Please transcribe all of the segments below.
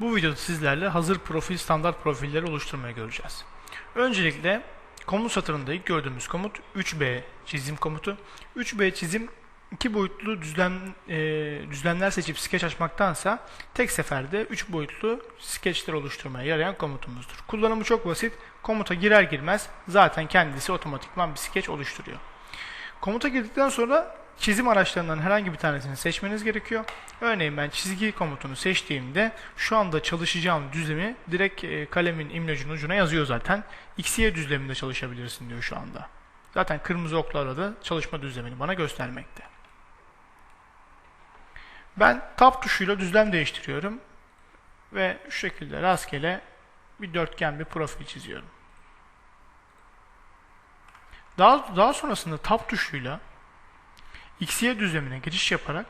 Bu videoda sizlerle hazır profil standart profilleri oluşturmayı göreceğiz. Öncelikle komut satırında ilk gördüğümüz komut 3B çizim komutu. 3B çizim iki boyutlu düzlem, e, düzlemler seçip skeç açmaktansa tek seferde 3 boyutlu skeçler oluşturmaya yarayan komutumuzdur. Kullanımı çok basit. Komuta girer girmez zaten kendisi otomatikman bir skeç oluşturuyor. Komuta girdikten sonra çizim araçlarından herhangi bir tanesini seçmeniz gerekiyor. Örneğin ben çizgi komutunu seçtiğimde şu anda çalışacağım düzlemi direkt e, kalemin imlacının ucuna yazıyor zaten. XY düzleminde çalışabilirsin diyor şu anda. Zaten kırmızı oklarla da çalışma düzlemini bana göstermekte. Ben tab tuşuyla düzlem değiştiriyorum. Ve şu şekilde rastgele bir dörtgen bir profil çiziyorum. Daha, daha sonrasında tab tuşuyla XY düzlemine geçiş yaparak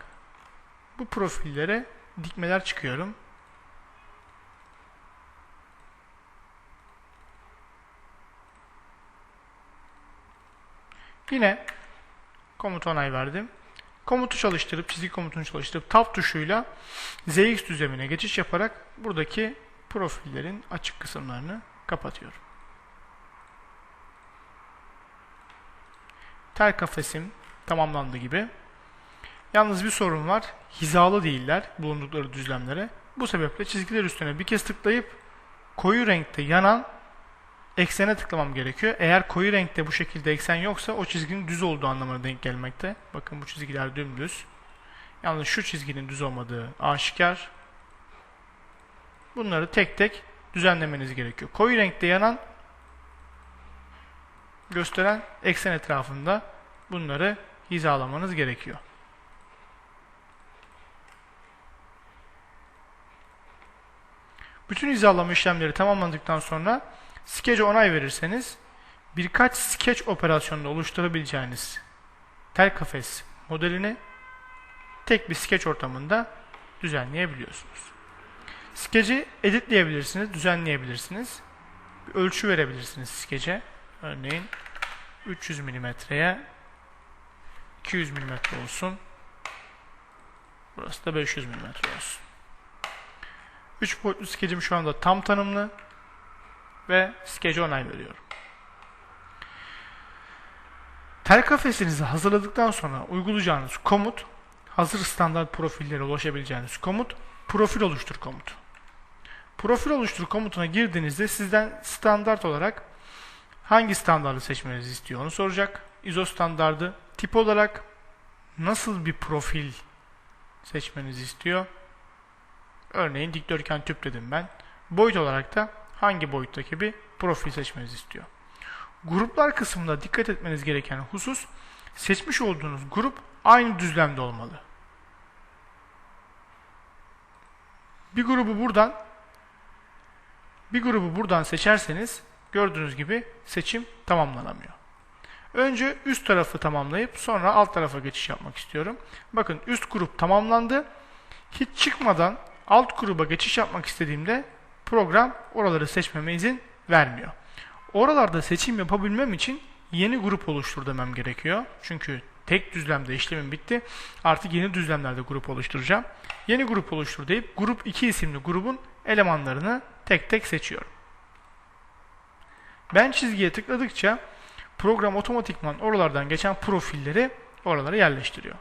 bu profillere dikmeler çıkıyorum. Yine komut onay verdim. Komutu çalıştırıp, çizgi komutunu çalıştırıp tab tuşuyla ZX düzlemine geçiş yaparak buradaki profillerin açık kısımlarını kapatıyorum. Tel kafesim tamamlandı gibi. Yalnız bir sorun var. Hizalı değiller bulundukları düzlemlere. Bu sebeple çizgiler üstüne bir kez tıklayıp koyu renkte yanan eksene tıklamam gerekiyor. Eğer koyu renkte bu şekilde eksen yoksa o çizginin düz olduğu anlamına denk gelmekte. Bakın bu çizgiler dümdüz. Yalnız şu çizginin düz olmadığı aşikar. Bunları tek tek düzenlemeniz gerekiyor. Koyu renkte yanan gösteren eksen etrafında bunları hizalamanız gerekiyor. Bütün hizalama işlemleri tamamlandıktan sonra skece onay verirseniz birkaç skeç operasyonunda oluşturabileceğiniz tel kafes modelini tek bir skeç ortamında düzenleyebiliyorsunuz. Skeci editleyebilirsiniz, düzenleyebilirsiniz. Bir ölçü verebilirsiniz skece. Örneğin 300 milimetreye 200 milimetre olsun. Burası da 500 milimetre olsun. 3 boyutlu skecim şu anda tam tanımlı ve skece onay veriyorum. Tel kafesinizi hazırladıktan sonra uygulayacağınız komut hazır standart profillere ulaşabileceğiniz komut profil oluştur komutu. Profil oluştur komutuna girdiğinizde sizden standart olarak hangi standartı seçmenizi istiyor onu soracak. ISO standardı tip olarak nasıl bir profil seçmenizi istiyor. Örneğin dikdörtgen tüp dedim ben. Boyut olarak da hangi boyuttaki bir profil seçmenizi istiyor. Gruplar kısmında dikkat etmeniz gereken husus seçmiş olduğunuz grup aynı düzlemde olmalı. Bir grubu buradan bir grubu buradan seçerseniz gördüğünüz gibi seçim tamamlanamıyor. Önce üst tarafı tamamlayıp sonra alt tarafa geçiş yapmak istiyorum. Bakın üst grup tamamlandı. Hiç çıkmadan alt gruba geçiş yapmak istediğimde program oraları seçmeme izin vermiyor. Oralarda seçim yapabilmem için yeni grup oluştur demem gerekiyor. Çünkü tek düzlemde işlemim bitti. Artık yeni düzlemlerde grup oluşturacağım. Yeni grup oluştur deyip grup 2 isimli grubun elemanlarını tek tek seçiyorum. Ben çizgiye tıkladıkça program otomatikman oralardan geçen profilleri oralara yerleştiriyor.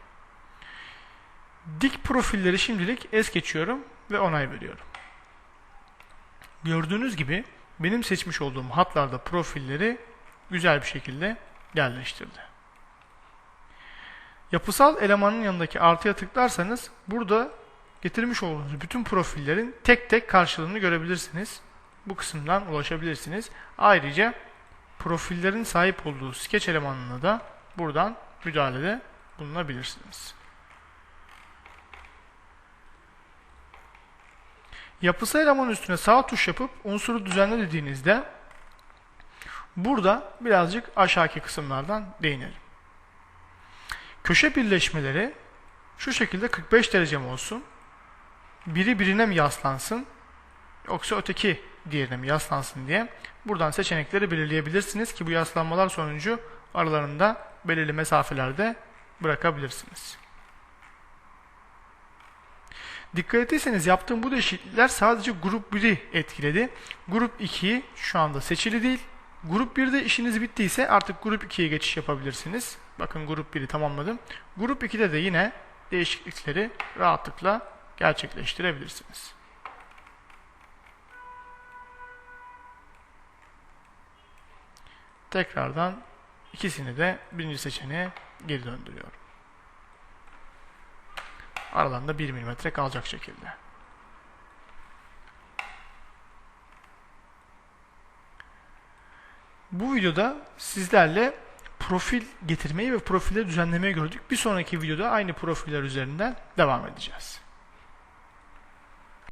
Dik profilleri şimdilik es geçiyorum ve onay veriyorum. Gördüğünüz gibi benim seçmiş olduğum hatlarda profilleri güzel bir şekilde yerleştirdi. Yapısal elemanın yanındaki artıya tıklarsanız burada getirmiş olduğunuz bütün profillerin tek tek karşılığını görebilirsiniz. Bu kısımdan ulaşabilirsiniz. Ayrıca profillerin sahip olduğu sketch elemanına da buradan müdahalede bulunabilirsiniz. Yapısal eleman üstüne sağ tuş yapıp unsuru düzenle dediğinizde burada birazcık aşağıki kısımlardan değinelim. Köşe birleşmeleri şu şekilde 45 derece mi olsun? Biri birine mi yaslansın? Yoksa öteki diğerine mi yaslansın diye buradan seçenekleri belirleyebilirsiniz ki bu yaslanmalar sonucu aralarında belirli mesafelerde bırakabilirsiniz. Dikkat ettiyseniz yaptığım bu değişiklikler sadece grup 1'i etkiledi. Grup 2 şu anda seçili değil. Grup 1'de işiniz bittiyse artık grup 2'ye geçiş yapabilirsiniz. Bakın grup 1'i tamamladım. Grup 2'de de yine değişiklikleri rahatlıkla gerçekleştirebilirsiniz. Tekrardan ikisini de birinci seçeneğe geri döndürüyorum. Aralarında 1 mm kalacak şekilde. Bu videoda sizlerle profil getirmeyi ve profilleri düzenlemeyi gördük. Bir sonraki videoda aynı profiller üzerinden devam edeceğiz.